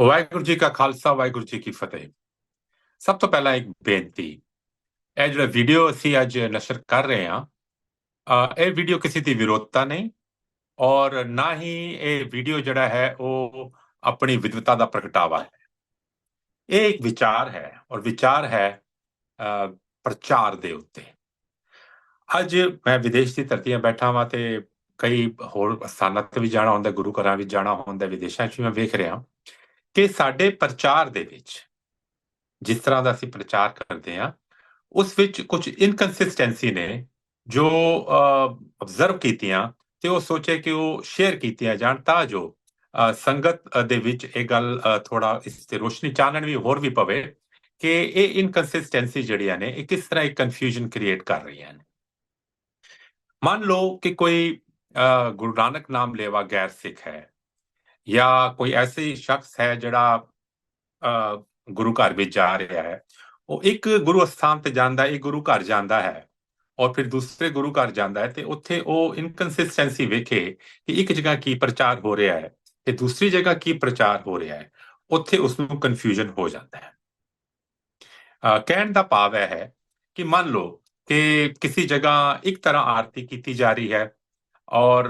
ਵਾਹਿਗੁਰੂ ਜੀ ਕਾ ਖਾਲਸਾ, ਵਾਹਿਗੁਰੂ ਜੀ ਕੀ ਫਤਿਹ। ਸਭ ਤੋਂ ਪਹਿਲਾਂ ਇੱਕ ਬੇਨਤੀ, ਇਹ ਜਿਹੜਾ ਵੀਡੀਓ ਅਸੀਂ ਅੱਜ ਨਸ਼ਰ ਕਰ ਰਹੇ ਹਾਂ ਇਹ ਵੀਡੀਓ ਕਿਸੇ ਦੀ ਵਿਰੋਧਤਾ ਨਹੀਂ ਔਰ ਨਾ ਹੀ ਇਹ ਵੀਡੀਓ ਜਿਹੜਾ ਹੈ ਉਹ ਆਪਣੀ ਵਿਦਵਤਾ ਦਾ ਪ੍ਰਗਟਾਵਾ ਹੈ। ਇਹ ਇੱਕ ਵਿਚਾਰ ਹੈ ਔਰ ਵਿਚਾਰ ਹੈ ਅਹ ਪ੍ਰਚਾਰ ਦੇ ਉੱਤੇ। ਅੱਜ ਮੈਂ ਵਿਦੇਸ਼ ਦੀ ਧਰਤੀਆਂ ਬੈਠਾ ਹਾਂ ਤੇ ਕਈ ਹੋਰ ਸਥਾਨਾਂ ਤੇ ਵੀ ਜਾਣਾ ਹੁੰਦਾ, ਗੁਰੂ ਘਰਾਂ ਵਿੱਚ ਜਾਣਾ ਹੁੰਦਾ, ਵਿਦੇਸ਼ਾਂ 'ਚ ਵੀ ਮੈਂ ਵੇਖ ਰਿਹਾ। ਕਿ ਸਾਡੇ ਪ੍ਰਚਾਰ ਦੇ ਵਿੱਚ ਜਿਸ ਤਰ੍ਹਾਂ ਦਾ ਅਸੀਂ ਪ੍ਰਚਾਰ ਕਰਦੇ ਹਾਂ, ਉਸ ਵਿੱਚ ਕੁਝ ਇਨਕਨਸਿਸਟੈਂਸੀ ਨੇ ਜੋ ਆਬਜ਼ਰਵ ਕੀਤੀਆਂ ਤੇ ਉਹ ਸੋਚੇ ਕਿ ਉਹ ਸ਼ੇਅਰ ਕੀਤੀਆਂ ਜਾਣ ਤਾਂ ਜੋ ਸੰਗਤ ਦੇ ਵਿੱਚ ਇਹ ਗੱਲ ਥੋੜਾ ਇਸ ਤੇ ਰੋਸ਼ਨੀ ਚਾਨਣ ਵੀ ਹੋਰ ਵੀ ਪਵੇ ਕਿ ਇਹ ਇਨਕਨਸਿਸਟੈਂਸੀ ਜਿਹੜੀਆਂ ਨੇ, ਇਹ ਕਿਸ ਤਰ੍ਹਾਂ ਇੱਕ ਕਨਫਿਊਜ਼ਨ ਕ੍ਰੀਏਟ ਕਰ ਰਹੀਆਂ ਨੇ। ਮੰਨ ਲਓ ਕਿ ਕੋਈ ਗੁਰੂ ਨਾਨਕ ਨਾਮ ਲੇਵਾ ਗੈਰ ਸਿੱਖ ਹੈ ਜਾਂ ਕੋਈ ਐਸੇ ਸ਼ਖਸ ਹੈ ਜਿਹੜਾ ਅਹ, ਗੁਰੂ ਘਰ ਵਿੱਚ ਜਾ ਰਿਹਾ ਹੈ। ਉਹ ਇੱਕ ਗੁਰੂ ਅਸਥਾਨ ਤੇ ਜਾਂਦਾ ਇੱਕ ਗੁਰੂ ਘਰ ਜਾਂਦਾ ਹੈ ਔਰ ਫਿਰ ਦੂਸਰੇ ਗੁਰੂ ਘਰ ਜਾਂਦਾ ਹੈ ਤੇ ਉੱਥੇ ਉਹ ਇਨਕਨਸਿਸਟੈਂਸੀ ਵੇਖੇ ਕਿ ਇੱਕ ਜਗ੍ਹਾ ਕੀ ਪ੍ਰਚਾਰ ਹੋ ਰਿਹਾ ਹੈ ਤੇ ਦੂਸਰੀ ਜਗ੍ਹਾ ਕੀ ਪ੍ਰਚਾਰ ਹੋ ਰਿਹਾ ਹੈ ਉੱਥੇ ਉਸ ਨੂੰ ਕਨਫਿਊਜ਼ਨ ਹੋ ਜਾਂਦਾ ਹੈ। ਅਹ, ਕਹਿਣ ਦਾ ਭਾਵ ਇਹ ਹੈ ਕਿ ਮੰਨ ਲਓ ਕਿ ਕਿਸੇ ਜਗ੍ਹਾ ਇੱਕ ਤਰ੍ਹਾਂ ਆਰਤੀ ਕੀਤੀ ਜਾ ਰਹੀ ਹੈ ਔਰ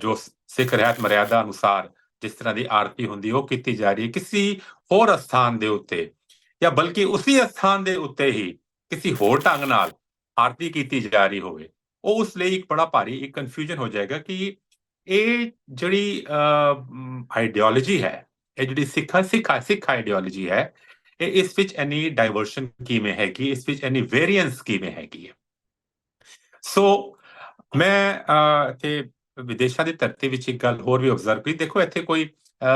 ਜੋ ਸਿੱਖ ਰਹਿਤ ਮਰਿਆਦਾ ਅਨੁਸਾਰ ਜਿਸ ਤਰ੍ਹਾਂ ਦੀ ਆਰਤੀ ਹੁੰਦੀ ਉਹ ਕੀਤੀ ਜਾ ਰਹੀ ਹੈ। ਕਿਸੇ ਹੋਰ ਸਥਾਨ ਦੇ ਉੱਤੇ ਜਾਂ ਬਲਕਿ ਉਸੇ ਸਥਾਨ ਦੇ ਉੱਤੇ ਹੀ ਕਿਸੇ ਹੋਰ ਢੰਗ ਨਾਲ ਆਰਤੀ ਕੀਤੀ ਜਾ ਰਹੀ ਹੋਵੇ ਉਹ ਉਸ ਲਈ ਇੱਕ ਬੜਾ ਭਾਰੀ ਇੱਕ ਕਨਫਿਊਜ਼ਨ ਹੋ ਜਾਏਗਾ ਕਿ ਇਹ ਜਿਹੜੀ ਆਈਡੀਓਲੋਜੀ ਹੈ ਇਹ ਜਿਹੜੀ ਸਿੱਖਾ ਸਿੱਖਾ ਸਿੱਖ ਆਈਡੀਓਲੋਜੀ ਹੈ ਇਹ ਇਸ ਵਿੱਚ ਐਨੀ ਡਾਈਵਰਸ਼ਨ ਕਿਵੇਂ ਹੈਗੀ ਇਸ ਵਿੱਚ ਐਨੀ ਵੇਰੀਐਂਸ ਕਿਵੇਂ ਹੈਗੀ ਹੈ। ਸੋ ਮੈਂ ਅਹ, ਤੇ ਵਿਦੇਸ਼ਾਂ ਦੀ ਧਰਤੀ ਵਿੱਚ ਇੱਕ ਗੱਲ ਹੋਰ ਵੀ ਆਬਜ਼ਰਵ ਕੀਤੀ। ਦੇਖੋ ਇੱਥੇ ਕੋਈ ਅਹ,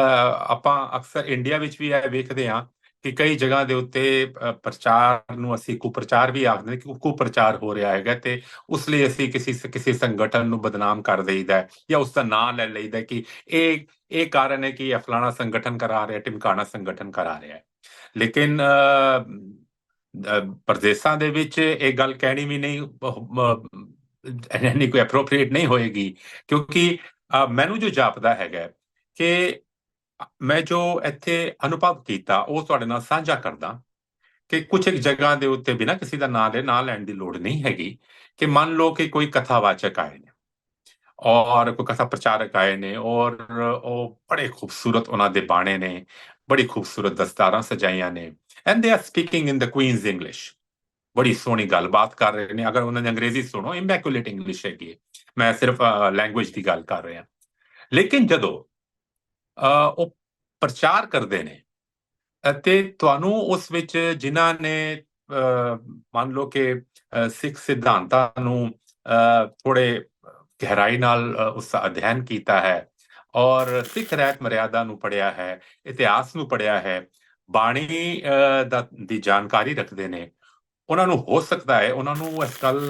ਆਪਾਂ ਅਕਸਰ ਇੰਡੀਆ ਵਿੱਚ ਵੀ ਇਹ ਵੇਖਦੇ ਹਾਂ ਕਿ ਕਈ ਜਗ੍ਹਾ ਦੇ ਉੱਤੇ ਪ੍ਰਚਾਰ ਨੂੰ ਅਸੀਂ ਕੁਪ੍ਰਚਾਰ ਵੀ ਆਖਦੇ ਹਾਂ ਕਿ ਕੁਪ੍ਰਚਾਰ ਹੋ ਰਿਹਾ ਹੈਗਾ ਤੇ ਉਸ ਲਈ ਅਸੀਂ ਕਿਸੇ ਕਿਸੇ ਸੰਗਠਨ ਨੂੰ ਬਦਨਾਮ ਕਰ ਦੇਈਦਾ ਜਾਂ ਉਸ ਦਾ ਨਾਮ ਲੈ ਲਈਦਾ ਕਿ ਇਹ ਇਹ ਕਾਰਨ ਹੈ ਕਿ ਇਹ ਫਲਾਣਾ ਸੰਗਠਨ ਕਰਾ ਰਿਹਾ ਟਿਮਕਾਣਾ ਸੰਗਠਨ ਕਰਾ ਰਿਹਾ ਹੈ। ਲੇਕਿਨ ਅਹ, ਪ੍ਰਦੇਸ਼ਾਂ ਦੇ ਵਿੱਚ ਇਹ ਗੱਲ ਕਹਿਣੀ ਵੀ ਨਹੀਂ ਨਹੀਂ ਕੋਈ ਅਪਰੋਪਰੀਏਟ ਨਹੀਂ ਹੋਏਗੀ ਕਿਉਂਕਿ ਅਹ, ਮੈਨੂੰ ਜੋ ਜਾਪਦਾ ਹੈਗਾ ਕਿ ਮੈਂ ਜੋ ਇੱਥੇ ਅਨੁਭਵ ਕੀਤਾ ਉਹ ਤੁਹਾਡੇ ਨਾਲ ਸਾਂਝਾ ਕਰਦਾ ਕਿ ਕੁਝ ਇੱਕ ਜਗ੍ਹਾ ਦੇ ਉੱਤੇ ਬਿਨਾਂ ਕਿਸੇ ਦਾ ਨਾਂ ਲੈ ਨਾਂ ਲੈਣ ਦੀ ਲੋੜ ਨਹੀਂ ਹੈਗੀ ਕਿ ਮੰਨ ਲਓ ਕਿ ਕੋਈ ਕਥਾਵਾਚਕ ਆਏ ਨੇ ਔਰ ਕੋਈ ਕਥਾ ਪ੍ਰਚਾਰਕ ਆਏ ਨੇ ਔਰ ਉਹ ਬੜੇ ਖੂਬਸੂਰਤ ਉਹਨਾਂ ਦੇ ਬਾਣੇ ਨੇ ਬੜੀ ਖੂਬਸੂਰਤ ਦਸਤਾਰਾਂ ਸਜਾਈਆਂ ਨੇ and they are speaking in the Queen's English ਬੜੀ ਸੋਹਣੀ ਗੱਲਬਾਤ ਕਰ ਰਹੇ ਨੇ ਅਗਰ ਉਹਨਾਂ ਦੀ ਅੰਗਰੇਜ਼ੀ ਸੁਣੋ ਇੰਮੈਕੂਲੇਟ ਇੰਗਲਿਸ਼ ਹੈਗੀ ਹੈ। ਮੈਂ ਸਿਰਫ ਲੈਂਗੁਏਜ ਦੀ ਗੱਲ ਕਰ ਰਿਹਾ ਲੇਕਿਨ ਜਦੋਂ ਅਹ, ਉਹ ਪ੍ਰਚਾਰ ਕਰਦੇ ਨੇ ਅਤੇ ਤੁਹਾਨੂੰ ਉਸ ਵਿੱਚ ਜਿਨ੍ਹਾਂ ਨੇ ਅਹ, ਮੰਨ ਲਓ ਕਿ ਸਿੱਖ ਸਿਧਾਂਤਾਂ ਨੂੰ ਅਹ, ਥੋੜੇ ਗਹਿਰਾਈ ਨਾਲ ਅਹ, ਉਸ ਦਾ ਅਧਿਐਨ ਕੀਤਾ ਹੈ ਔਰ ਸਿੱਖ ਰਹਿਤ ਮਰਿਆਦਾ ਨੂੰ ਪੜਿਆ ਹੈ ਇਤਿਹਾਸ ਨੂੰ ਪੜਿਆ ਹੈ ਬਾਣੀ ਦਾ ਦੀ ਜਾਣਕਾਰੀ ਰੱਖਦੇ ਨੇ ਉਹਨਾਂ ਨੂੰ ਹੋ ਸਕਦਾ ਹੈ, ਉਹਨਾਂ ਨੂੰ ਇਸ ਗੱਲ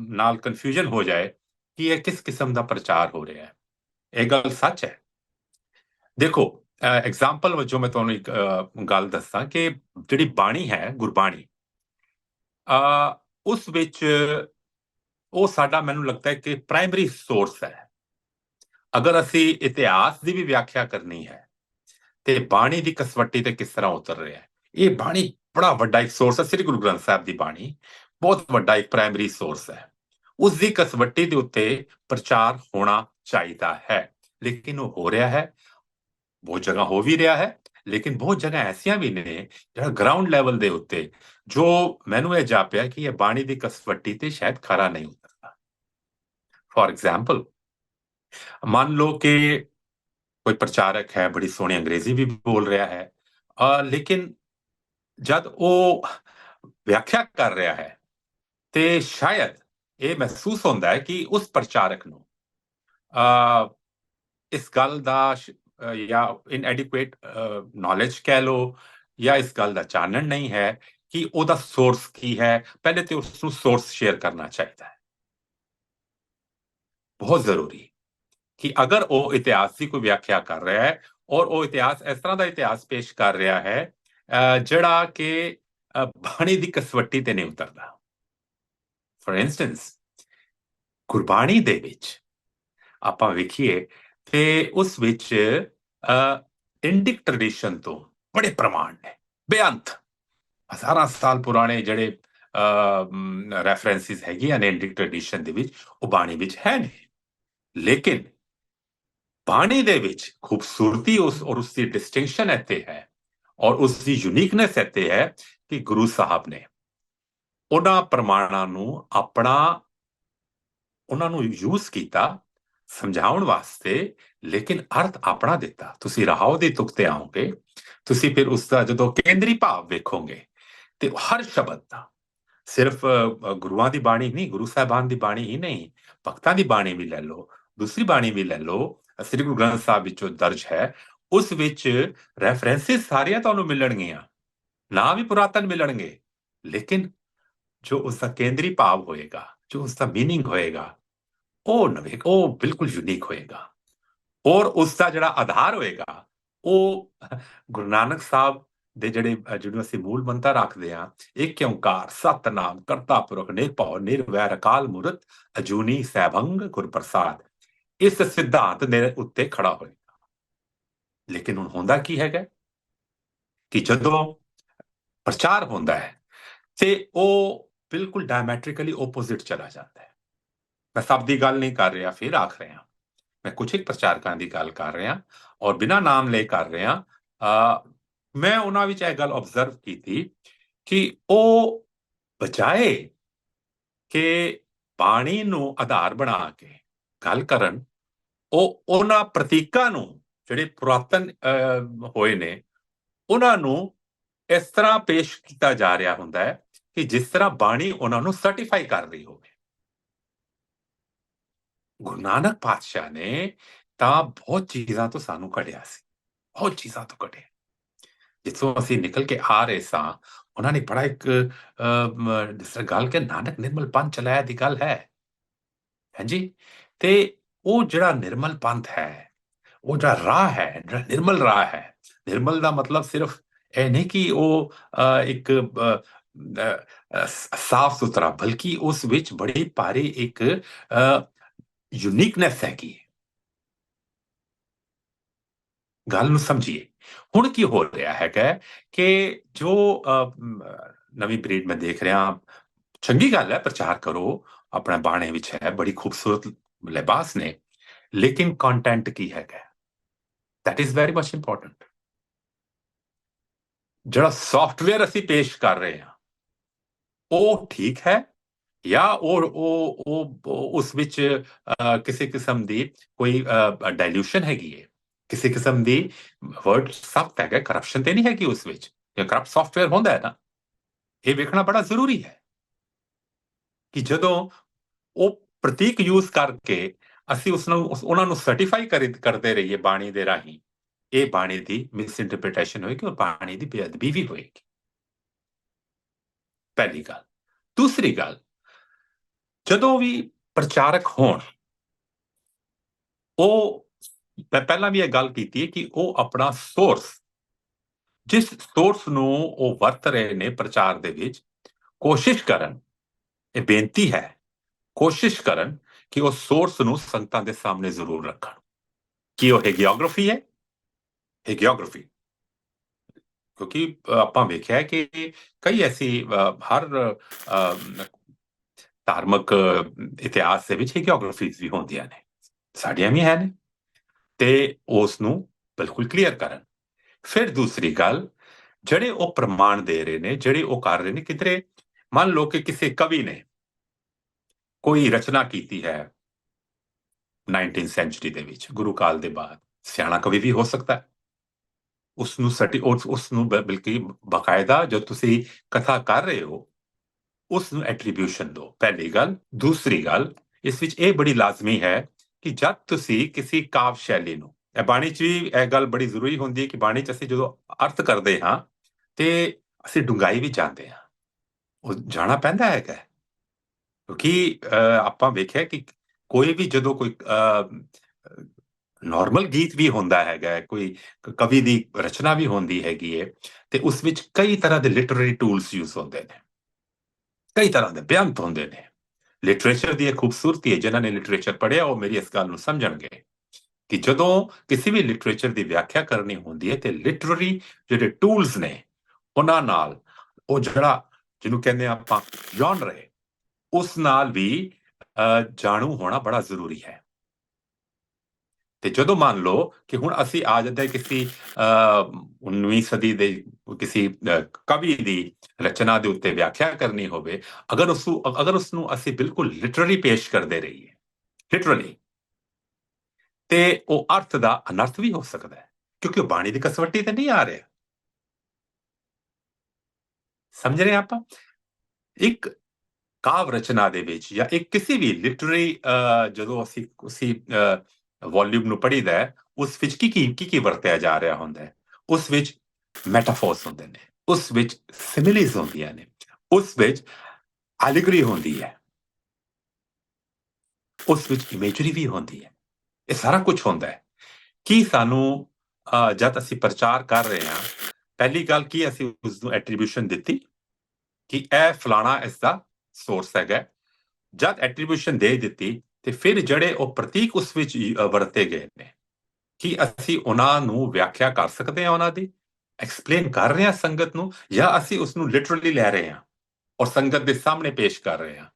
ਨਾਲ ਕਨਫਿਊਜ਼ਨ ਹੋ ਜਾਏ ਕਿ ਇਹ ਕਿਸ ਕਿਸਮ ਦਾ ਪ੍ਰਚਾਰ ਹੋ ਰਿਹਾ ਹੈ। ਇਹ ਗੱਲ ਸੱਚ ਹੈ। ਦੇਖੋ ਐਗਜ਼ਾਮਪਲ ਵਜੋਂ ਮੈਂ ਤੁਹਾਨੂੰ ਇੱਕ ਗੱਲ ਦੱਸਾਂ ਕਿ ਜਿਹੜੀ ਬਾਣੀ ਹੈ, ਗੁਰਬਾਣੀ ਅ ਉਸ ਵਿੱਚ ਉਹ ਸਾਡਾ ਮੈਨੂੰ ਲੱਗਦਾ ਹੈ ਕਿ ਪ੍ਰਾਇਮਰੀ ਸੋਰਸ ਹੈ। ਅਗਰ ਅਸੀਂ ਇਤਿਹਾਸ ਦੀ ਵੀ ਵਿਆਖਿਆ ਕਰਨੀ ਹੈ ਤੇ ਬਾਣੀ ਦੀ ਕਸਵੱਟੀ ਤੇ ਕਿਸ ਤਰ੍ਹਾਂ ਉਤਰ ਰਿਹਾ ਹੈ, ਇਹ ਬਾਣੀ ਬੜਾ ਵੱਡਾ ਇੱਕ ਸੋਰਸ ਹੈ, ਸ੍ਰੀ ਗੁਰੂ ਗ੍ਰੰਥ ਸਾਹਿਬ ਦੀ ਬਾਣੀ। ਬਹੁਤ ਵੱਡਾ ਇੱਕ ਪ੍ਰਾਇਮਰੀ ਸੋਰਸ ਹੈ। ਉਸ ਦੀ ਕਸਵੱਟੀ ਦੇ ਉੱਤੇ ਪ੍ਰਚਾਰ ਹੋਣਾ ਚਾਹੀਦਾ ਹੈ। ਲੇਕਿਨ ਉਹ ਹੋ ਰਿਹਾ ਹੈ। ਬਹੁਤ ਜਗ੍ਹਾ ਹੋ ਵੀ ਰਿਹਾ ਹੈ, ਲੇਕਿਨ ਬਹੁਤ ਜਗ੍ਹਾ ਐਸੀਆਂ ਵੀ ਨੇ, ਜਿਹੜਾ ਗਰਾਊਂਡ ਲੈਵਲ ਦੇ ਉੱਤੇ ਜੋ ਮੈਨੂੰ ਇਹ ਜਾਪਿਆ ਕਿ ਇਹ ਬਾਣੀ ਦੀ ਕਸਵੱਟੀ ਤੇ ਸ਼ਾਇਦ ਖਰਾ ਨਹੀਂ ਉਤਰਦਾ। ਫੋਰ ਐਗਜ਼ਾਮਪਲ ਮੰਨ ਲਓ ਕਿ ਕੋਈ ਪ੍ਰਚਾਰਕ ਹੈ, ਬੜੀ ਸੋਹਣੀ ਅੰਗਰੇਜ਼ੀ ਵੀ ਬੋਲ ਰਿਹਾ ਹੈ। ਲੇਕਿਨ ਜਦ ਉਹ ਵਿਆਖਿਆ ਕਰ ਰਿਹਾ ਹੈ ਤੇ ਸ਼ਾਇਦ ਇਹ ਮਹਿਸੂਸ ਹੁੰਦਾ ਹੈ ਕਿ ਉਸ ਪ੍ਰਚਾਰਕ ਨੂੰ ਅ, ਇਸ ਗੱਲ ਦਾ ਜਾਂ ਇਨਐਡਿਕੁਏਟ ਨੌਲੇਜ ਕਹਿ ਲੋ ਜਾਂ ਇਸ ਗੱਲ ਦਾ ਚਾਨਣ ਨਹੀਂ ਹੈ ਕਿ ਉਹਦਾ ਸੋਰਸ ਕੀ ਹੈ ਪਹਿਲੇ ਤੇ ਉਸ ਨੂੰ ਸੋਰਸ ਸ਼ੇਅਰ ਕਰਨਾ ਚਾਹੀਦਾ ਹੈ। ਬਹੁਤ ਜ਼ਰੂਰੀ ਕਿ ਅਗਰ ਉਹ ਇਤਿਹਾਸ ਦੀ ਕੋਈ ਵਿਆਖਿਆ ਕਰ ਰਿਹਾ ਹੈ ਔਰ ਉਹ ਇਤਿਹਾਸ ਇਸ ਤਰ੍ਹਾਂ ਦਾ ਇਤਿਹਾਸ ਪੇਸ਼ ਕਰ ਰਿਹਾ ਹੈ ਜਿਹੜਾ ਕਿ ਬਾਣੀ ਦੀ ਕਸਵੱਟੀ ਤੇ ਨਹੀਂ ਉਤਰਦਾ। ਫॉर ਇੰਸਟੈਂਸ ਗੁਰਬਾਣੀ ਦੇ ਵਿੱਚ ਆਪਾਂ ਵੇਖੀਏ ਤੇ ਉਸ ਵਿੱਚ ਇੰਡਿਕ ਟ੍ਰੈਡੀਸ਼ਨ ਤੋਂ ਬੜੇ ਪ੍ਰਮਾਣ ਨੇ। ਬੇਅੰਤ। ਹਜ਼ਾਰਾਂ ਸਾਲ ਪੁਰਾਣੇ ਜਿਹੜੇ ਰੈਫਰੈਂਸਿਸ ਹੈਗੀਆਂ ਨੇ ਇੰਡਿਕ ਟ੍ਰੈਡੀਸ਼ਨ ਦੇ ਵਿੱਚ, ਉਹ ਬਾਣੀ ਵਿੱਚ ਹੈ ਨੇ ਲੇਕਿਨ ਬਾਣੀ ਦੇ ਵਿੱਚ ਖੂਬਸੂਰਤੀ ਉਸ ਔਰ ਉਸ ਦੀ ਡਿਸਟਿੰਕਸ਼ਨ ਇੱਥੇ ਹੈ। ਔਰ ਉਸ ਦੀ ਯੂਨੀਕਨੈਸ ਇੱਥੇ ਹੈ ਕਿ ਗੁਰੂ ਸਾਹਿਬ ਨੇ ਉਹਨਾਂ ਪ੍ਰਮਾਣਾਂ ਨੂੰ ਆਪਣਾ, ਉਹਨਾਂ ਨੂੰ ਯੂਜ਼ ਕੀਤਾ ਸਮਝਾਉਣ ਵਾਸਤੇ, ਲੇਕਿਨ ਅਰਥ ਆਪਣਾ ਦਿੱਤਾ। ਤੁਸੀਂ ਰਹਾਉ ਦੀ ਤੁਕ ਤੇ ਆਓਗੇ, ਤੁਸੀਂ ਫਿਰ ਉਸ ਦਾ ਜਦੋਂ ਕੇਂਦਰੀ ਭਾਵ ਵੇਖੋਗੇ, ਤੇ ਹਰ ਸ਼ਬਦ ਦਾ, ਸਿਰਫ ਗੁਰੂਆਂ ਦੀ ਬਾਣੀ ਨਹੀਂ, ਗੁਰੂ ਸਾਹਿਬਾਨ ਦੀ ਬਾਣੀ ਹੀ ਨਹੀਂ, ਭਗਤਾਂ ਦੀ ਬਾਣੀ ਵੀ ਲੈ ਲਓ, ਦੂਸਰੀ ਬਾਣੀ ਵੀ ਲੈ ਲਓ, ਸ੍ਰੀ ਗੁਰੂ ਗ੍ਰੰਥ ਸਾਹਿਬ ਵਿੱਚੋਂ ਦਰਜ ਹੈ ਉਸ ਵਿੱਚ ਰੈਫਰੈਂਸਿਸ ਸਾਰੀਆਂ ਤੁਹਾਨੂੰ ਮਿਲਣਗੀਆਂ। ਨਾ ਵੀ ਪੁਰਾਤਨ ਮਿਲਣਗੇ। ਲੇਕਿਨ ਜੋ ਉਸ ਦਾ ਕੇਂਦਰੀ ਭਾਵ ਹੋਏਗਾ, ਜੋ ਉਸ ਦਾ ਮੀਨਿੰਗ ਹੋਏਗਾ, ਉਹ ਨਵੇਂ ਉਹ ਬਿਲਕੁਲ ਯੂਨੀਕ ਹੋਏਗਾ। ਔਰ ਉਸ ਦਾ ਜਿਹੜਾ ਆਧਾਰ ਹੋਏਗਾ, ਉਹ ਗੁਰੂ ਨਾਨਕ ਸਾਹਿਬ ਦੇ ਜਿਹੜੇ ਜਿਹਨੂੰ ਅਸੀਂ ਮੂਲ ਮੰਤਰ ਰੱਖਦੇ ਆ ਇੱਕ ਓੰਕਾਰ, ਸਤਨਾਮ, ਕਰਤਾ ਪੁਰਖ, ਨਿਰਭਉ, ਨਿਰਵੈਰ, ਅਕਾਲ ਮੂਰਤ, ਅਜੂਨੀ, ਸੈਭੰਗ ਗੁਰ ਪ੍ਰਸਾਦ ਇਸ ਸਿਧਾਂਤ ਦੇ ਉੱਤੇ ਖੜਾ ਹੋਏ। ਲੇਕਿਨ ਹੁਣ ਹੁੰਦਾ ਕੀ ਹੈਗਾ ਕਿ ਜਦੋਂ ਪ੍ਰਚਾਰ ਹੁੰਦਾ ਹੈ ਤੇ ਉਹ ਬਿਲਕੁਲ ਡਾਇਮੈਟ੍ਰਿਕਲੀ ਆਪੋਜ਼ਿਟ ਚਲਾ ਜਾਂਦਾ ਹੈ। ਮੈਂ ਸਭ ਦੀ ਗੱਲ ਨਹੀਂ ਕਰ ਰਿਹਾ ਫਿਰ ਆਖ ਰਿਹਾ ਮੈਂ ਕੁਝ ਇੱਕ ਪ੍ਰਚਾਰਕਾਂ ਦੀ ਗੱਲ ਕਰ ਰਿਹਾ ਔਰ ਬਿਨਾਂ ਨਾਮ ਲੈ ਕਰ ਰਿਹਾ ਅ, ਮੈਂ ਉਹਨਾਂ ਵਿੱਚ ਇਹ ਗੱਲ ਆਬਜ਼ਰਵ ਕੀਤੀ ਕਿ ਉਹ ਬਜਾਏ ਕਿ ਬਾਣੀ ਨੂੰ ਆਧਾਰ ਬਣਾ ਕੇ ਗੱਲ ਕਰਨ ਉਹ ਉਹਨਾਂ ਪ੍ਰਤੀਕਾਂ ਨੂੰ ਜਿਹੜੇ ਪੁਰਾਤਨ ਅ, ਹੋਏ ਨੇ ਉਹਨਾਂ ਨੂੰ ਇਸ ਤਰ੍ਹਾਂ ਪੇਸ਼ ਕੀਤਾ ਜਾ ਰਿਹਾ ਹੁੰਦਾ ਹੈ ਕਿ ਜਿਸ ਤਰ੍ਹਾਂ ਬਾਣੀ ਉਹਨਾਂ ਨੂੰ ਸਰਟੀਫਾਈ ਕਰ ਰਹੀ ਹੋਵੇ। ਗੁਰੂ ਨਾਨਕ ਪਾਤਸ਼ਾਹ ਨੇ ਤਾਂ ਬਹੁਤ ਚੀਜ਼ਾਂ ਤੋਂ ਸਾਨੂੰ ਕੱਢਿਆ ਸੀ। ਬਹੁਤ ਚੀਜ਼ਾਂ ਤੋਂ ਕੱਢਿਆ। ਜਿੱਥੋਂ ਅਸੀਂ ਨਿਕਲ ਕੇ ਆ ਰਹੇ ਸਾਂ ਉਹਨਾਂ ਨੇ ਬੜਾ ਇੱਕ ਅਮ, ਜਿਸ ਤਰ੍ਹਾਂ ਗੱਲ ਕਿ ਨਾਨਕ ਨਿਰਮਲ ਪੰਥ ਚਲਾਇਆ ਦੀ ਗੱਲ ਹੈ। ਹਾਂਜੀ ਤੇ ਉਹ ਜਿਹੜਾ ਨਿਰਮਲ ਪੰਥ ਹੈ ਉਹ ਜਿਹੜਾ ਰਾਹ ਹੈ ਜਿਹੜਾ ਨਿਰਮਲ ਰਾਹ ਹੈ ਨਿਰਮਲ ਦਾ ਮਤਲਬ ਸਿਰਫ ਇਹ ਨਹੀਂ ਕਿ ਉਹ ਇੱਕ ਸਾਫ਼ ਸੁਥਰਾ ਬਲਕਿ ਉਸ ਵਿੱਚ ਬੜੀ ਭਾਰੀ ਇੱਕ ਯੂਨੀਕਨੈਸ ਹੈਗੀ ਹੈ ਗੱਲ ਨੂੰ ਸਮਝੀਏ ਹੁਣ ਕੀ ਹੋ ਰਿਹਾ ਹੈਗਾ ਕਿ ਜੋ ਅ, ਨਵੀਂ ਬਰੀਡ ਮੈਂ ਦੇਖ ਰਿਹਾ ਚੰਗੀ ਗੱਲ ਹੈ ਪ੍ਰਚਾਰ ਕਰੋ ਆਪਣਾ ਬਾਣੇ ਵਿੱਚ ਹੈ ਬੜੀ ਖੂਬਸੂਰਤ ਲਿਬਾਸ ਨੇ ਲੇਕਿਨ ਕੰਟੈਂਟ ਕੀ ਹੈਗਾ that is very much important. ਜਿਹੜਾ ਸੌਫਟਵੇਅਰ ਅਸੀਂ ਪੇਸ਼ ਕਰ ਰਹੇ ਹਾਂ ਉਹ ਠੀਕ ਹੈ ਜਾਂ ਉਹ ਉਹ ਉਹ ਉਸ ਵਿੱਚ ਕਿਸੇ ਕਿਸਮ ਦੀ ਕੋਈ ਡਾਈਲੂਸ਼ਨ ਹੈਗੀ ਹੈ ਕਿਸੇ ਕਿਸਮ ਦੀ ਵਰਡ ਸਖਤ ਹੈਗਾ ਕਰਪਸ਼ਨ ਤੇ ਨਹੀਂ ਹੈਗੀ ਉਸ ਵਿੱਚ ਜਾਂ ਕਰਪਟ ਸੌਫਟਵੇਅਰ ਹੁੰਦਾ ਹੈ ਨਾ ਇਹ ਵੇਖਣਾ ਬੜਾ ਜ਼ਰੂਰੀ ਹੈ ਕਿ ਜਦੋਂ ਉਹ ਪ੍ਰਤੀਕ ਯੂਜ਼ ਕਰਕੇ ਅਸੀਂ ਉਸ ਨੂੰ ਉਹਨਾਂ ਨੂੰ ਸਰਟੀਫਾਈ ਕਰਦੇ ਰਹੀਏ ਬਾਣੀ ਦੇ ਰਾਹੀਂ। ਇਹ ਬਾਣੀ ਦੀ ਮਿਸ ਇੰਟਰਪ੍ਰੀਟੇਸ਼ਨ ਹੋਏਗੀ ਔਰ ਬਾਣੀ ਦੀ ਬੇਅਦਬੀ ਵੀ ਹੋਏਗੀ। ਪਹਿਲੀ ਗੱਲ। ਦੂਸਰੀ ਗੱਲ, ਜਦੋਂ ਵੀ ਪ੍ਰਚਾਰਕ ਹੋਣ, ਉਹ, ਮੈਂ ਪਹਿਲਾਂ ਵੀ ਇਹ ਗੱਲ ਕੀਤੀ ਹੈ ਕਿ ਉਹ ਆਪਣਾ ਸੋਰਸ ਜਿਸ ਸੋਰਸ ਨੂੰ ਉਹ ਵਰਤ ਰਹੇ ਨੇ ਪ੍ਰਚਾਰ ਦੇ ਵਿੱਚ, ਕੋਸ਼ਿਸ਼ ਕਰਨ, ਇਹ ਬੇਨਤੀ ਹੈ, ਕੋਸ਼ਿਸ਼ ਕਰਨ ਕਿ ਉਹ ਸੋਰਸ ਨੂੰ ਸੰਗਤਾਂ ਦੇ ਸਾਹਮਣੇ ਜ਼ਰੂਰ ਰੱਖਣ ਕੀ ਉਹ ਹੈਗੀਓਗ੍ਰਾਫੀ ਹੈ ਹੈਗੀਓਗ੍ਰਾਫੀ ਕਿਉਂਕਿ ਆਪਾਂ ਵੇਖਿਆ ਹੈ ਕਿ ਕਈ ਐਸੀ ਹਰ ਧਾਰਮਿਕ ਇਤਿਹਾਸ ਦੇ ਵਿੱਚ ਹੈਗੀਓਗ੍ਰਾਫੀਜ਼ ਵੀ ਹੁੰਦੀਆਂ ਨੇ ਸਾਡੀਆਂ ਵੀ ਹੈ ਨੇ ਤੇ ਉਸ ਨੂੰ ਬਿਲਕੁਲ ਕਲੀਅਰ ਕਰਨ ਫਿਰ ਦੂਸਰੀ ਗੱਲ ਜਿਹੜੇ ਉਹ ਪ੍ਰਮਾਣ ਦੇ ਰਹੇ ਨੇ ਜਿਹੜੇ ਉਹ ਕਰ ਰਹੇ ਨੇ ਕਿਧਰੇ ਮੰਨ ਲਓ ਕਿ ਕਿਸੇ ਕਵੀ ਨੇ ਕੋਈ ਰਚਨਾ ਕੀਤੀ ਹੈ 19th ਸੈਂਚੁਰੀ ਦੇ ਵਿੱਚ, ਗੁਰੂ ਕਾਲ ਦੇ ਬਾਅਦ, ਸਿਆਣਾ ਕਵੀ ਵੀ ਹੋ ਸਕਦਾ ਹੈ। ਉਸ ਨੂੰ ਸਰਟੀ ਉਸ ਨੂੰ ਬ- ਬਲਕਿ ਬਕਾਇਦਾ ਜੋ ਤੁਸੀਂ ਕਥਾ ਕਰ ਰਹੇ ਹੋ ਉਸ ਨੂੰ ਐਟਰੀਬਿਊਸ਼ਨ ਦਿਓ ਪਹਿਲੀ ਗੱਲ। ਦੂਸਰੀ ਗੱਲ, ਇਸ ਵਿੱਚ ਇਹ ਬੜੀ ਲਾਜ਼ਮੀ ਹੈ ਕਿ ਜਦ ਤੁਸੀਂ ਕਿਸੇ ਕਾਵ ਸ਼ੈਲੀ ਨੂੰ, ਇਹ ਬਾਣੀ 'ਚ ਵੀ ਇਹ ਗੱਲ ਬੜੀ ਜ਼ਰੂਰੀ ਹੁੰਦੀ ਹੈ ਕਿ ਬਾਣੀ 'ਚ ਅਸੀਂ ਜਦੋਂ ਅਰਥ ਕਰਦੇ ਹਾਂ, ਤੇ ਅਸੀਂ ਡੁੰਗਾਈ ਵੀ ਜਾਂਦੇ ਹਾਂ। ਉਹ ਜਾਣਾ ਪੈਂਦਾ ਹੈਗਾ। ਕਿਉਂਕਿ ਅਹ, ਆਪਾਂ ਵੇਖਿਆ ਕਿ ਕੋਈ ਵੀ ਜਦੋਂ ਕੋਈ ਨਾਰਮਲ ਗੀਤ ਵੀ ਹੁੰਦਾ ਹੈਗਾ ਕੋਈ ਕਵੀ ਦੀ ਰਚਨਾ ਵੀ ਹੁੰਦੀ ਹੈਗੀ ਹੈ ਤੇ ਉਸ ਵਿੱਚ ਕਈ ਤਰ੍ਹਾਂ ਦੇ ਲਿਟਰੇਰੀ ਟੂਲਸ ਯੂਜ਼ ਹੁੰਦੇ ਨੇ। ਕਈ ਤਰ੍ਹਾਂ ਦੇ ਬਿਆੰਤ ਹੁੰਦੇ ਨੇ। ਲਿਟਰੇਚਰ ਦੀ ਇਹ ਖੂਬਸੂਰਤੀ ਹੈ ਜਿਨ੍ਹਾਂ ਨੇ ਲਿਟਰੇਚਰ ਪੜ੍ਹਿਆ ਉਹ ਮੇਰੀ ਇਸ ਗੱਲ ਨੂੰ ਸਮਝਣਗੇ ਕਿ ਜਦੋਂ ਕਿਸੇ ਵੀ ਲਿਟਰੇਚਰ ਦੀ ਵਿਆਖਿਆ ਕਰਨੀ ਹੁੰਦੀ ਹੈ ਤੇ ਲਿਟਰੇਰੀ ਜਿਹੜੇ ਟੂਲਸ ਨੇ ਉਹਨਾਂ ਨਾਲ ਉਹ ਜਿਹੜਾ ਜਿਹਨੂੰ ਕਹਿੰਦੇ ਆ ਆਪਾਂ ਜਨਰ ਹੈ ਉਸ ਨਾਲ ਵੀ ਜਾਣੂ ਹੋਣਾ ਬੜਾ ਜ਼ਰੂਰੀ ਹੈ। ਤੇ ਜਦੋਂ ਮੰਨ ਲਓ ਕਿ ਹੁਣ ਅਸੀਂ ਆ ਜਾਂਦੇ ਕਿਸੇ 19ਵੀਂ ਸਦੀ ਦੇ ਕਿਸੇ ਕਵੀ ਦੀ ਰਚਨਾ ਦੇ ਉੱਤੇ ਵਿਆਖਿਆ ਕਰਨੀ ਹੋਵੇ, ਅਗਰ ਉਸ ਅਗਰ ਉਸ ਨੂੰ ਅਸੀਂ ਬਿਲਕੁਲ ਲਿਟਰਲੀ ਪੇਸ਼ ਕਰਦੇ ਰਹੀਏ, ਲਿਟਰਲੀ, ਤੇ ਉਹ ਅਰਥ ਦਾ ਅਨਰਥ ਵੀ ਹੋ ਸਕਦਾ ਹੈ, ਕਿਉਂਕਿ ਉਹ ਬਾਣੀ ਦੀ ਕਸਵੱਟੀ ਤੇ ਨਹੀਂ ਆ ਰਿਹਾ। ਸਮਝ ਰਹੇ ਆਪਾਂ? ਇੱਕ ਕਾਵ ਰਚਨਾ ਦੇ ਵਿੱਚ ਜਾਂ ਇੱਕ ਕਿਸੇ ਵੀ ਲਿਟਰਰੀ ਜਦੋਂ ਅਸੀਂ ਉਸੇ ਵੋਲਿਊਮ ਨੂੰ ਪੜੀਦਾ ਉਸ ਵਿੱਚ ਕੀ ਕੀ ਕੀ ਵਰਤਿਆ ਜਾ ਰਿਹਾ ਹੁੰਦਾ ਹੈ? ਉਸ ਵਿੱਚ ਮੈਟਾਫੋਰਸ ਹੁੰਦੇ ਨੇ, ਉਸ ਵਿੱਚ ਸਿਮਿਲੀਜ਼ ਹੁੰਦੀਆਂ ਨੇ, ਉਸ ਵਿੱਚ ਐਲੀਗਰੀ ਹੁੰਦੀ ਹੈ, ਉਸ ਵਿੱਚ ਇਮੇਜਰੀ ਵੀ ਹੁੰਦੀ ਹੈ, ਇਹ ਸਾਰਾ ਕੁਝ ਹੁੰਦਾ ਹੈ। ਕੀ ਸਾਨੂੰ ਜਦ ਅਸੀਂ ਪ੍ਰਚਾਰ ਕਰ ਰਹੇ ਹਾਂ, ਪਹਿਲੀ ਗੱਲ ਕੀ ਅਸੀਂ ਉਸ ਨੂੰ ਐਟਰੀਬਿਊਸ਼ਨ ਦਿੱਤੀ? ਕਿ ਇਹ ਫਲਾਣਾ ਇਸ ਦਾ ਸੋਰਸ ਹੈਗਾ ਜਦ ਐਟਰੀਬਿਊਸ਼ਨ ਦੇ ਦਿੱਤੀ, ਤੇ ਫਿਰ ਜਿਹੜੇ ਉਹ ਪ੍ਰਤੀਕ ਉਸ ਵਿੱਚ ਵਰਤੇ ਗਏ ਨੇ। ਕਿ ਅਸੀਂ ਉਹਨਾਂ ਨੂੰ ਵਿਆਖਿਆ ਕਰ ਸਕਦੇ ਹਾਂ ਉਹਨਾਂ ਦੀ? ਐਕਸਪਲੇਨ ਕਰ ਰਹੇ ਹਾਂ ਸੰਗਤ ਨੂੰ, ਜਾਂ ਅਸੀਂ ਉਸ ਨੂੰ ਲਿਟਰਲੀ ਲੈ ਰਹੇ ਹਾਂ ਔਰ ਸੰਗਤ ਦੇ ਸਾਹਮਣੇ ਪੇਸ਼ ਕਰ ਰਹੇ ਹਾਂ?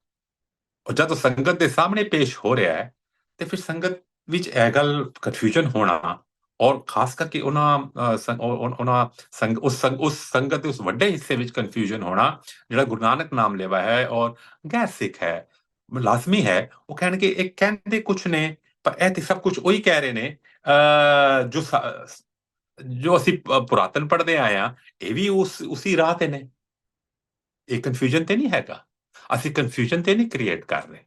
ਔਰ ਜਦ ਉਹ ਸੰਗਤ ਦੇ ਸਾਹਮਣੇ ਪੇਸ਼ ਹੋ ਰਿਹਾ ਹੈ, ਤੇ ਫਿਰ ਸੰਗਤ ਵਿੱਚ ਇਹ ਗੱਲ ਕਨਫਿਊਜ਼ਨ ਹੋਣਾ ਔਰ ਖਾਸ ਕਰਕੇ ਉਹਨਾਂ ਉਹਨਾਂ ਸੰਗ ਉਸ ਸੰਗ ਉਸ ਸੰਗਤ ਦੇ ਉਸ ਵੱਡੇ ਹਿੱਸੇ ਵਿੱਚ ਕਨਫਿਊਜ਼ਨ ਹੋਣਾ ਜਿਹੜਾ ਗੁਰੂ ਨਾਨਕ ਨਾਮ ਲੈਵਾ ਹੈ ਔਰ ਗੈਰ ਸਿੱਖ ਹੈ ਲਾਜ਼ਮੀ ਹੈ ਉਹ ਕਹਿਣਗੇ ਇਹ ਕਹਿੰਦੇ ਕੁਝ ਨੇ ਪਰ ਇਹ ਤੇ ਸਭ ਕੁਝ ਉਹੀ ਕਹਿ ਰਹੇ ਨੇ ਜੋ ਜੋ ਅਸੀਂ ਪੁਰਾਤਨ ਪੜਦੇ ਆਏ ਆ ਇਹ ਵੀ ਉਸ ਉਸੇ ਰਾਹ ਤੇ ਨੇ ਇਹ ਕਨਫਿਊਜ਼ਨ ਤੇ ਨਹੀਂ ਹੈਗਾ ਅਸੀਂ ਕਨਫਿਊਜ਼ਨ ਤੇ ਨਹੀਂ ਕ੍ਰੀਏਟ ਕਰ ਰਹੇ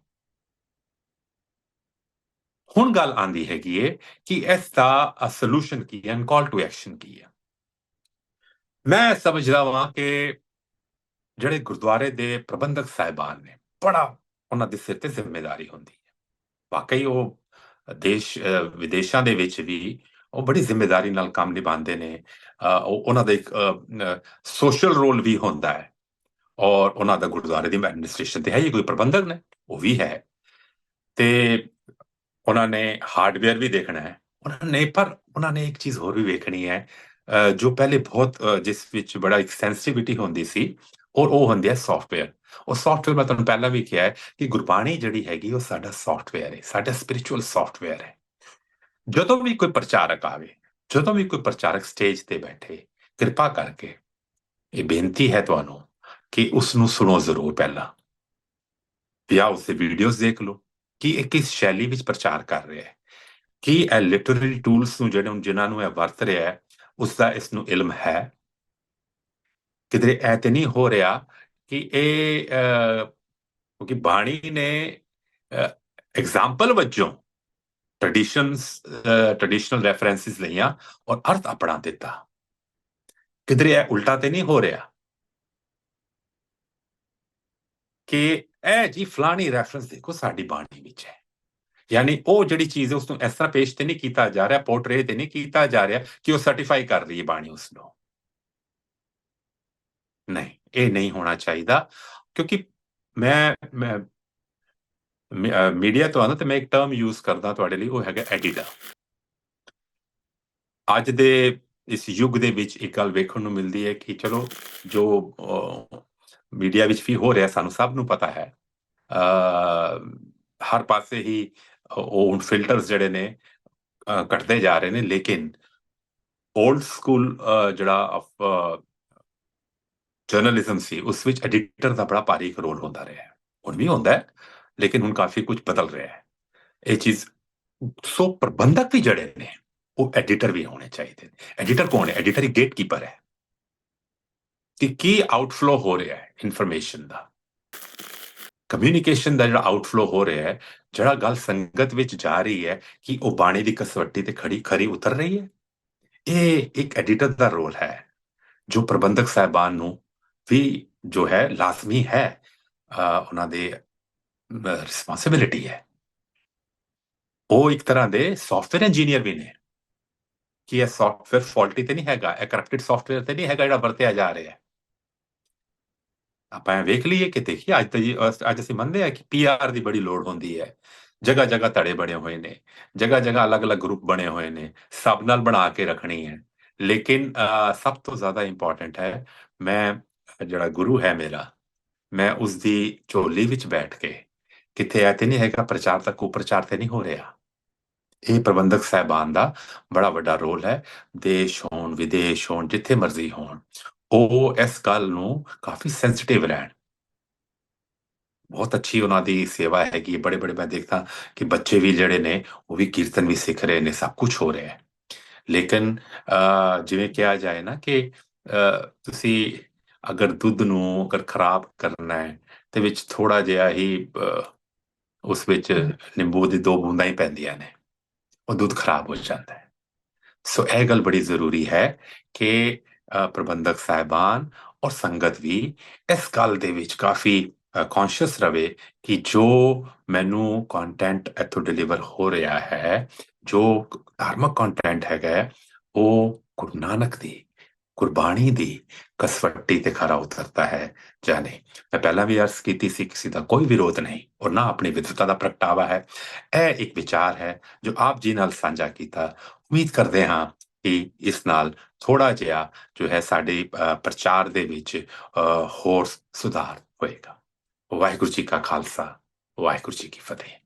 ਹੁਣ ਗੱਲ ਆਂਦੀ ਹੈਗੀ ਹੈ ਕਿ ਇਸ ਦਾ ਸੋਲੂਸ਼ਨ ਕੀ ਹੈ ਐਂਡ ਕਾਲ ਟੂ ਐਕਸ਼ਨ ਕੀ ਹੈ। ਮੈਂ ਸਮਝਦਾ ਵਾਂ ਕਿ ਜਿਹੜੇ ਗੁਰਦੁਆਰੇ ਦੇ ਪ੍ਰਬੰਧਕ ਸਾਹਿਬਾਨ ਨੇ, ਬੜਾ ਉਹਨਾਂ ਦੇ ਸਿਰ ਤੇ ਜ਼ਿੰਮੇਵਾਰੀ ਹੁੰਦੀ ਹੈ। ਵਾਕਈ ਉਹ ਦੇਸ਼ ਵਿਦੇਸ਼ਾਂ ਦੇ ਵਿੱਚ ਵੀ ਉਹ ਬੜੀ ਜ਼ਿੰਮੇਵਾਰੀ ਨਾਲ ਕੰਮ ਨਿਭਾਉਂਦੇ ਨੇ। ਉਹ ਉਹਨਾਂ ਦਾ ਇੱਕ ਸੋਸ਼ਲ ਰੋਲ ਵੀ ਹੁੰਦਾ ਹੈ। ਔਰ ਉਹਨਾਂ ਦਾ ਗੁਰਦੁਆਰੇ ਦੀ ਐਡਮਿਨਿਸਟ੍ਰੇਸ਼ਨ ਤੇ ਹੈ ਹੀ ਕੋਈ ਪ੍ਰਬੰਧਕ ਨੇ, ਉਹ ਵੀ ਹੈ। ਤੇ ਉਹਨਾਂ ਨੇ ਹਾਰਡਵੇਅਰ ਵੀ ਦੇਖਣਾ ਹੈ। ਉਹਨਾਂ ਨੇ, ਪਰ ਉਹਨਾਂ ਨੇ ਇੱਕ ਚੀਜ਼ ਹੋਰ ਵੀ ਵੇਖਣੀ ਹੈ ਜੋ ਪਹਿਲੇ ਬਹੁਤ ਜਿਸ ਵਿੱਚ ਬੜਾ ਇੱਕ ਸੈਂਸਿਟੀਵਿਟੀ ਹੁੰਦੀ ਸੀ, ਔਰ ਉਹ ਹੁੰਦੀ ਹੈ ਸੌਫਟਵੇਅਰ ਉਹ ਸੌਫਟਵੇਅਰ ਮੈਂ ਤੁਹਾਨੂੰ ਪਹਿਲਾਂ ਵੀ ਕਿਹਾ ਹੈ ਕਿ ਗੁਰਬਾਣੀ ਜਿਹੜੀ ਹੈਗੀ, ਉਹ ਸਾਡਾ ਸੌਫਟਵੇਅਰ ਹੈ, ਸਾਡਾ ਸਪਿਰਚੁਅਲ ਸੌਫਟਵੇਅਰ ਹੈ। ਜਦੋਂ ਵੀ ਕੋਈ ਪ੍ਰਚਾਰਕ ਆਵੇ, ਜਦੋਂ ਵੀ ਕੋਈ ਪ੍ਰਚਾਰਕ ਸਟੇਜ ਤੇ ਬੈਠੇ, ਕਿਰਪਾ ਕਰਕੇ ਇਹ ਬੇਨਤੀ ਹੈ ਤੁਹਾਨੂੰ ਕਿ ਉਸ ਨੂੰ ਸੁਣੋ ਜ਼ਰੂਰ ਪਹਿਲਾਂ। ਜਾਂ ਉਸੇ ਵੀਡੀਓਜ਼ ਦੇਖ ਲਓ। ਕਿ ਇਹ ਕਿਸ ਸ਼ੈਲੀ ਵਿੱਚ ਪ੍ਰਚਾਰ ਕਰ ਰਿਹਾ ਹੈ? ਕਿ ਇਹ ਲਿਟਰਰੀ ਟੂਲਸ ਨੂੰ ਜਿਹੜੇ ਜਿਨ੍ਹਾਂ ਨੂੰ ਇਹ ਵਰਤ ਰਿਹਾ ਹੈ ਉਸ ਦਾ ਇਸ ਨੂੰ ਇਲਮ ਹੈ? ਕਿਤੇ ਐ ਤੇ ਨਹੀਂ ਹੋ ਰਿਹਾ ਕਿ ਇਹ ਕਿਉਂਕਿ ਬਾਣੀ ਨੇ ਐਗਜ਼ਾਮਪਲ ਵਜੋਂ ਟ੍ਰੈਡੀਸ਼ਨਸ ਟ੍ਰੈਡੀਸ਼ਨਲ ਰੈਫਰੈਂਸਸ ਲਈਆਂ ਔਰ ਅਰਥ ਆਪਣਾ ਦਿੱਤਾ। ਕਿਧਰੇ ਇਹ ਉਲਟਾ ਤੇ ਨਹੀਂ ਹੋ ਰਿਹਾ ਕਿ ਇਹ ਜੀ ਫਲਾਣੀ ਰੈਫਰੈਂਸ ਦੇਖੋ ਸਾਡੀ ਬਾਣੀ ਵਿੱਚ ਹੈ। ਯਾਨੀ ਉਹ ਜਿਹੜੀ ਚੀਜ਼ ਹੈ ਉਸ ਨੂੰ ਇਸ ਤਰ੍ਹਾਂ ਪੇਸ਼ ਤੇ ਨਹੀਂ ਕੀਤਾ ਜਾ ਰਿਹਾ ਪੋਰਟਰੇਟ ਤੇ ਨਹੀਂ ਕੀਤਾ ਜਾ ਰਿਹਾ ਕਿ ਉਹ ਸਰਟੀਫਾਈ ਕਰ ਰਹੀ ਹੈ ਬਾਣੀ ਉਸ ਨੂੰ ਨਹੀਂ, ਇਹ ਨਹੀਂ ਹੋਣਾ ਚਾਹੀਦਾ ਕਿਉਂਕਿ ਮੈਂ ਮੈਂ ਮੀਡੀਆ ਤੋਂ ਆਉਂਦਾ ਤੇ ਮੈਂ ਇੱਕ ਟਰਮ ਯੂਜ਼ ਕਰਦਾ ਤੁਹਾਡੇ ਲਈ, ਉਹ ਹੈਗਾ ਐਡੀਟਰ ਅੱਜ ਦੇ ਇਸ ਯੁੱਗ ਦੇ ਵਿੱਚ ਇੱਕ ਗੱਲ ਵੇਖਣ ਨੂੰ ਮਿਲਦੀ ਹੈ ਕਿ ਚਲੋ ਜੋ ਮੀਡੀਆ ਵਿੱਚ ਵੀ ਹੋ ਰਿਹਾ, ਸਾਨੂੰ ਸਭ ਨੂੰ ਪਤਾ ਹੈ। ਹਰ ਪਾਸੇ ਹੀ ਉਹ ਫਿਲਟਰਸ ਜਿਹੜੇ ਨੇ ਕੱਟਦੇ ਜਾ ਰਹੇ ਨੇ, ਲੇਕਿਨ 올ਡ ਸਕੂਲ ਜਿਹੜਾ ਜਰਨਲਿਜ਼ਮ ਸੀ, ਉਸ ਵਿੱਚ ਐਡੀਟਰ ਦਾ ਬੜਾ ਭਾਰੀ ਰੋਲ ਹੁੰਦਾ ਰਿਹਾ ਹੈ। ਹੁਣ ਵੀ ਹੁੰਦਾ ਹੈ, ਲੇਕਿਨ ਹੁਣ ਕਾਫੀ ਕੁਝ ਬਦਲ ਰਿਹਾ ਹੈ। ਇਹ ਚੀਜ਼ ਸੋ ਪ੍ਰਬੰਧਕ ਵੀ ਜੜੇ ਨੇ, ਉਹ ਐਡੀਟਰ ਵੀ ਹੋਣੇ ਚਾਹੀਦੇ ਨੇ। ਐਡੀਟਰ ਕੌਣ ਹੈ? ਐਡੀਟਰ ਹੀ ਗੇਟਕੀਪਰ ਹੈ। ਕਿ ਕੀ ਆਊਟਫਲੋ ਹੋ ਰਿਹਾ ਹੈ ਇਨਫੋਰਮੇਸ਼ਨ ਦਾ? ਕਮਿਊਨੀਕੇਸ਼ਨ ਦਾ ਜਿਹੜਾ ਆਊਟਫਲੋ ਹੋ ਰਿਹਾ ਹੈ, ਜਿਹੜਾ ਗੱਲ ਸੰਗਤ ਵਿੱਚ ਜਾ ਰਹੀ ਹੈ ਕਿ ਉਹ ਬਾਣੀ ਦੀ ਕਸਵੱਟੀ ਤੇ ਖੜੀ, ਖਰੀ ਉਤਰ ਰਹੀ ਹੈ। ਇਹ ਇੱਕ ਐਡੀਟਰ ਦਾ ਰੋਲ ਹੈ, ਜੋ ਪ੍ਰਬੰਧਕ ਸਾਹਿਬਾਨ ਨੂੰ ਵੀ ਜੋ ਹੈ ਲਾਜ਼ਮੀ ਹੈ ਉਹਨਾਂ ਦੇ ਰਿਸਪਾਂਸਿਬਿਲਿਟੀ ਹੈ। ਉਹ ਇੱਕ ਤਰ੍ਹਾਂ ਦੇ ਸੌਫਟਵੇਅਰ ਇੰਜੀਨੀਅਰ ਵੀ ਨੇ। ਕਿ ਇਹ ਸੌਫਟਵੇਅਰ ਫਾਲਟੀ ਤੇ ਨਹੀਂ ਹੈਗਾ? ਇਹ ਕਰਪਟਡ ਸੌਫਟਵੇਅਰ ਤੇ ਨਹੀਂ ਹੈਗਾ ਜਿਹੜਾ ਵਰਤਿਆ ਜਾ ਰਿਹਾ ਹੈ। ਆਪਾਂ ਵੇਖ ਲਈਏ ਕਿ ਦੇਖੀ ਅੱਜ ਤਾਂ ਅੱਜ ਅਸੀਂ ਮੰਨਦੇ ਆ ਕਿ ਪੀਆਰ ਦੀ ਬੜੀ ਲੋੜ ਹੁੰਦੀ ਹੈ। ਜਗ੍ਹਾ ਜਗ੍ਹਾ ਧੜੇ ਬਣੇ ਹੋਏ ਨੇ ਜਗ੍ਹਾ ਜਗ੍ਹਾ ਅਲੱਗ-ਅਲੱਗ ਗਰੁੱਪ ਬਣੇ ਹੋਏ ਨੇ, ਸਭ ਨਾਲ ਬਣਾ ਕੇ ਰੱਖਣੀ ਹੈ। ਲੇਕਿਨ ਸਭ ਤੋਂ ਜ਼ਿਆਦਾ ਇੰਪੋਰਟੈਂਟ ਹੈ, ਮੈਂ, ਜਿਹੜਾ ਗੁਰੂ ਹੈ ਮੇਰਾ, ਮੈਂ ਉਸ ਦੀ ਝੋਲੀ ਵਿੱਚ ਬੈਠ ਕੇ ਕਿਤੇ ਐ ਤੇ ਨਹੀਂ ਹੈਗਾ, ਪ੍ਰਚਾਰ ਤੱਕ ਪ੍ਰਚਾਰ ਤੇ ਨਹੀਂ ਹੋ ਰਿਹਾ। ਇਹ ਪ੍ਰਬੰਧਕ ਸਾਹਿਬਾਨ ਦਾ ਬੜਾ ਵੱਡਾ ਰੋਲ ਹੈ। ਦੇਸ਼ ਹੋਣ, ਵਿਦੇਸ਼ ਹੋਣ, ਜਿੱਥੇ ਮਰਜ਼ੀ ਹੋਣ। ਉਹ ਇਸ ਗੱਲ ਨੂੰ ਕਾਫੀ ਸੈਂਸਿਟਿਵ ਰਹਿਣ। ਬਹੁਤ ਅੱਛੀ ਉਹਨਾਂ ਦੀ ਸੇਵਾ ਹੈਗੀ ਬੜੇ ਬੜੇ ਮੈਂ ਦੇਖਦਾ ਕਿ ਬੱਚੇ ਵੀ ਜਿਹੜੇ ਨੇ ਉਹ ਵੀ ਕੀਰਤਨ ਵੀ ਸਿੱਖ ਰਹੇ ਨੇ ਸਭ ਕੁਝ ਹੋ ਰਿਹਾ ਹੈ। ਲੇਕਿਨ ਅਹ, ਜਿਵੇਂ ਕਿਹਾ ਜਾਏ ਨਾ ਕਿ ਤੁਸੀਂ ਅਗਰ ਦੁੱਧ ਨੂੰ ਅਗਰ ਖਰਾਬ ਕਰਨਾ ਹੈ ਤੇ ਵਿੱਚ ਥੋੜਾ ਜਿਹਾ ਹੀ ਉਸ ਵਿੱਚ ਨਿੰਬੂ ਦੀ ਦੋ ਬੂੰਦਾਂ ਹੀ ਪੈਂਦੀਆਂ ਨੇ ਉਹ ਦੁੱਧ ਖਰਾਬ ਹੋ ਜਾਂਦਾ ਹੈ। ਸੋ ਇਹ ਗੱਲ ਬੜੀ ਜ਼ਰੂਰੀ ਹੈ ਕਿ ਪ੍ਰਬੰਧਕ ਸਾਹਿਬਾਨ ਔਰ ਸੰਗਤ ਵੀ ਇਸ ਗੱਲ ਦੇ ਵਿੱਚ ਕਾਫੀ ਕੌਨਸ਼ੀਅਸ ਰਵੇ ਕਿ ਜੋ ਮੈਨੂੰ ਕੰਟੈਂਟ ਇੱਥੋਂ ਡਿਲੀਵਰ ਹੋ ਰਿਹਾ ਹੈ, ਜੋ ਧਾਰਮਿਕ ਕੰਟੈਂਟ ਹੈਗਾ ਉਹ ਗੁਰੂ ਨਾਨਕ ਦੀ ਗੁਰਬਾਣੀ ਦੀ ਕਸਵੱਟੀ ਤੇ ਖਰਾ ਉਤਰਦਾ ਹੈ ਜਾਂ ਨਹੀਂ। ਮੈਂ ਪਹਿਲਾਂ ਵੀ ਅਰਜ਼ ਕੀਤੀ ਸੀ ਕਿਸੇ ਦਾ ਕੋਈ ਵਿਰੋਧ ਨਹੀਂ ਔਰ ਨਾ ਆਪਣੀ ਵਿਦਵਤਾ ਦਾ ਪ੍ਰਗਟਾਵਾ ਹੈ। ਇਹ ਇੱਕ ਵਿਚਾਰ ਹੈ ਜੋ ਆਪ ਜੀ ਨਾਲ ਸਾਂਝਾ ਕੀਤਾ। ਉਮੀਦ ਕਰਦੇ ਹਾਂ ਕਿ ਇਸ ਨਾਲ ਥੋੜਾ ਜਿਹਾ ਜੋ ਹੈ ਸਾਡੇ ਪ੍ਰਚਾਰ ਦੇ ਵਿੱਚ ਹੋਰ ਸੁਧਾਰ ਹੋਏਗਾ। ਵਾਹਿਗੁਰੂ ਜੀ ਕਾ ਖਾਲਸਾ, ਵਾਹਿਗੁਰੂ ਜੀ ਕੀ ਫਤਿਹ।